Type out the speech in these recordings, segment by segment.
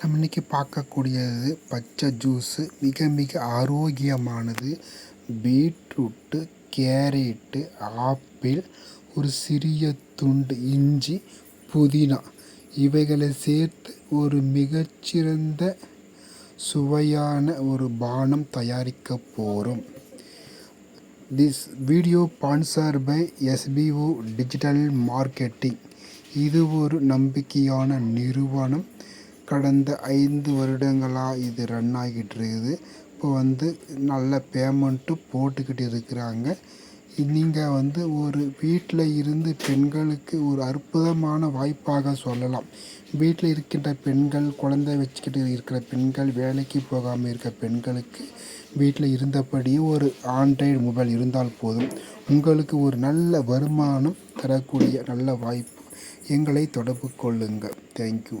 நம்ம இன்றைக்கி பார்க்கக்கூடியது பச்சை ஜூஸு. மிக மிக ஆரோக்கியமானது. பீட்ரூட்டு கேரட்டு ஆப்பிள் ஒரு சிறிய துண்டு இஞ்சி புதினா. இவைகளை சேர்த்து ஒரு மிகச்சிறந்த சுவையான ஒரு பானம் தயாரிக்க போகிறோம் this video sponsor by SPO digital marketing இது ஒரு நம்பிக்கையான நிறுவனம். கடந்த ஐந்து வருடங்களாக இது ரன் ஆகிட்டு இருக்குது இப்போ வந்து நல்ல பேமெண்ட்டு போட்டுக்கிட்டு இருக்கிறாங்க. நீங்கள் வந்து ஒரு வீட்டில் இருந்து பெண்களுக்கு ஒரு அற்புதமான வாய்ப்பாக சொல்லலாம். வீட்டில் இருக்கின்ற பெண்கள் குழந்தை வச்சுக்கிட்டு இருக்கிற பெண்கள் வேலைக்கு போகாமல் இருக்க பெண்களுக்கு வீட்டில் இருந்தபடியே ஒரு ஆண்ட்ராய்டு மொபைல் இருந்தால் போதும். உங்களுக்கு ஒரு நல்ல வருமானம் தரக்கூடிய நல்ல வாய்ப்பு எங்களை தொடர்பு கொள்ளுங்கள் தேங்க்யூ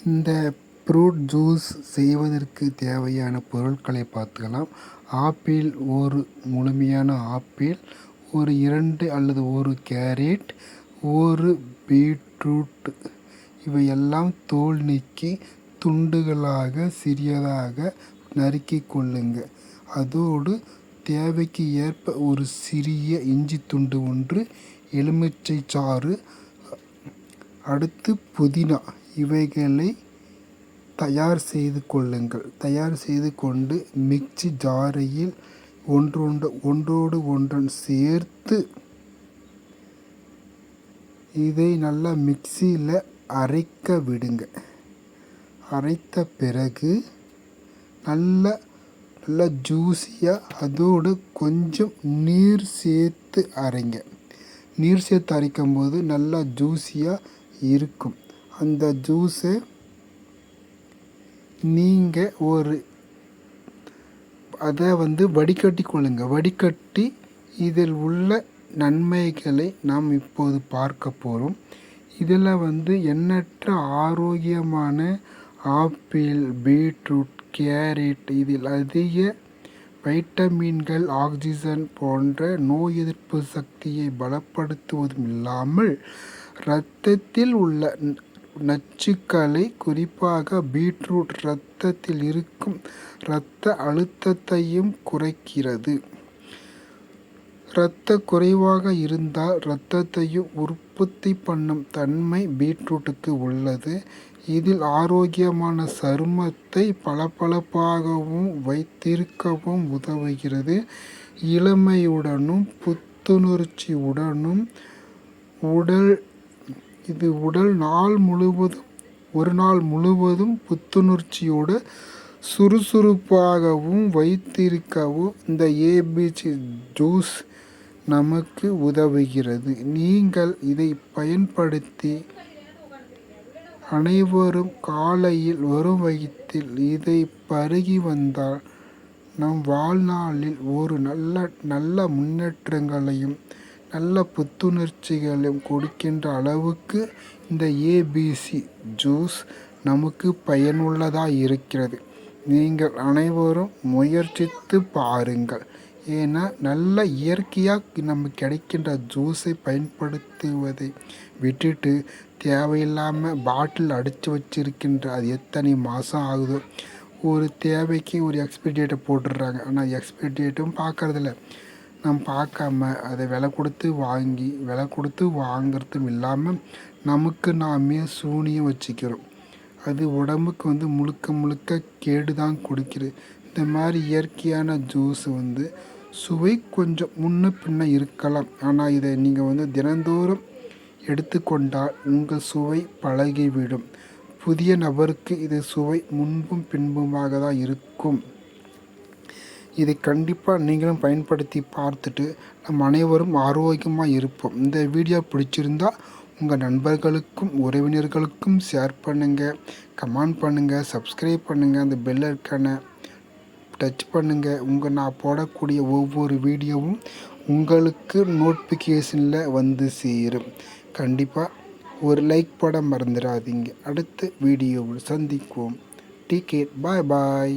இந்த ஃப்ரூட் ஜூஸ் செய்வதற்கு தேவையான பொருட்களை பார்த்துக்கலாம். ஆப்பிள் ஒரு முழுமையான ஆப்பிள் ஒரு இரண்டு அல்லது ஒரு கேரட் ஒரு பீட்ரூட். இவையெல்லாம் தோல் நீக்கி துண்டுகளாக சிறியதாக நறுக்கி கொள்ளுங்க. அதோடு தேவைக்கு ஏற்ப ஒரு சிறிய இஞ்சி துண்டு ஒன்று எலுமிச்சை சாறு அடுத்து புதினா. இவைகளை தயார் செய்து கொள்ளுங்கள். தயார் செய்து கொண்டு மிக்சி ஜாரையில் ஒன்றொன்று ஒன்றோடு ஒன்றன் சேர்த்து இதை நல்லா மிக்சியில் அரைக்க விடுங்க. அரைத்த பிறகு நல்ல நல்லா ஜூஸியாக அதோடு கொஞ்சம் நீர் சேர்த்து அரைங்க. நீர் சேர்த்து அரைக்கும் போது நல்லா ஜூஸியாக இருக்கும். அந்த ஜூஸை நீங்கள் ஒரு அதை வந்து வடிகட்டி கொள்ளுங்க. வடிகட்டி இதில் உள்ள நன்மைகளை நாம் இப்போது பார்க்க போகிறோம் இதில் வந்து எண்ணற்ற ஆரோக்கியமான ஆப்பிள் பீட்ரூட் கேரட் இதில் அதிக வைட்டமின்கள் ஆக்சிஜன் போன்ற நோய் எதிர்ப்பு சக்தியை பலப்படுத்துவதும் இல்லாமல் இரத்தத்தில் உள்ள நச்சுக்களை குறிப்பாக பீட்ரூட் இரத்தத்தில் இருக்கும் இரத்த அழுத்தத்தையும் குறைக்கிறது. இரத்த குறைவாக இருந்தால் இரத்தத்தையும் உற்பத்தி பண்ணும் தன்மை பீட்ரூட்டுக்கு உள்ளது. இதில் ஆரோக்கியமான சருமத்தை பளபளப்பாகவும் வைத்திருக்கவும் உதவுகிறது. இளமையுடனும் புத்துணர்ச்சியுடனும் உடல் இது உடல் நாள் முழுவதும் ஒரு நாள் முழுவதும் புத்துணர்ச்சியோடு சுறுசுறுப்பாகவும் வைத்திருக்கவும் இந்த ஏபிசி ஜூஸ் நமக்கு உதவுகிறது. நீங்கள் இதை பயன்படுத்தி அனைவரும் காலையில் வரும் வயிற்றில் இதை பருகி வந்தால் நம் வாழ்நாளில் ஒரு நல்ல நல்ல முன்னேற்றங்களையும் நல்ல புத்துணர்ச்சிகளையும் கொடுக்கின்ற அளவுக்கு இந்த ஏபிசி ஜூஸ் நமக்கு பயனுள்ளதாக இருக்கிறது. நீங்கள் அனைவரும் முயற்சித்து பாருங்கள். ஏன்னா நல்ல இயற்கையாக நமக்கு கிடைக்கின்ற ஜூஸை பயன்படுத்துவதை விட்டுட்டு தேவையில்லாமல் பாட்டில் அடித்து வச்சிருக்கின்ற அது எத்தனை மாதம் ஆகுதோ ஒரு தேவைக்கு ஒரு எக்ஸ்பிரி டேட்டை போட்டுடுறாங்க. ஆனால் எக்ஸ்பிரி டேட்டும் பார்க்குறதில்ல. நம் பார்க்காம அதை விலை கொடுத்து வாங்கி விலை கொடுத்து வாங்குறதும் இல்லாமல் நமக்கு நாமே சூனியம் வச்சுக்கிறோம். அது உடம்புக்கு வந்து முழுக்க முழுக்க கேடு தான் கொடுக்கிறது இந்த மாதிரி இயற்கையான ஜூஸ் வந்து சுவை கொஞ்சம் முன்ன பின்ன இருக்கலாம். ஆனால் இதை நீங்கள் வந்து தினந்தோறும் எடுத்துக்கொண்டால் உங்கள் சுவை பழகிவிடும். புதிய நபருக்கு இது சுவை முன்பும் பின்புமாக தான் இருக்கும். இதை கண்டிப்பாக நீங்களும் பயன்படுத்தி பார்த்துட்டு நம் அனைவரும் ஆரோக்கியமாக இருப்போம். இந்த வீடியோ பிடிச்சிருந்தா உங்கள் நண்பர்களுக்கும் உறவினர்களுக்கும் ஷேர் பண்ணுங்கள் கமெண்ட் பண்ணுங்கள் சப்ஸ்கிரைப் பண்ணுங்கள் அந்த பெல் ஐக்கானை டச் பண்ணுங்கள் உங்கள் நான் போடக்கூடிய ஒவ்வொரு வீடியோவும் உங்களுக்கு நோட்டிஃபிகேஷனில் வந்து சேரும். கண்டிப்பாக ஒரு லைக் போட மறந்துடாதீங்க. அடுத்த வீடியோவில் சந்திக்குவோம் டிக்கெட் பாய் பாய்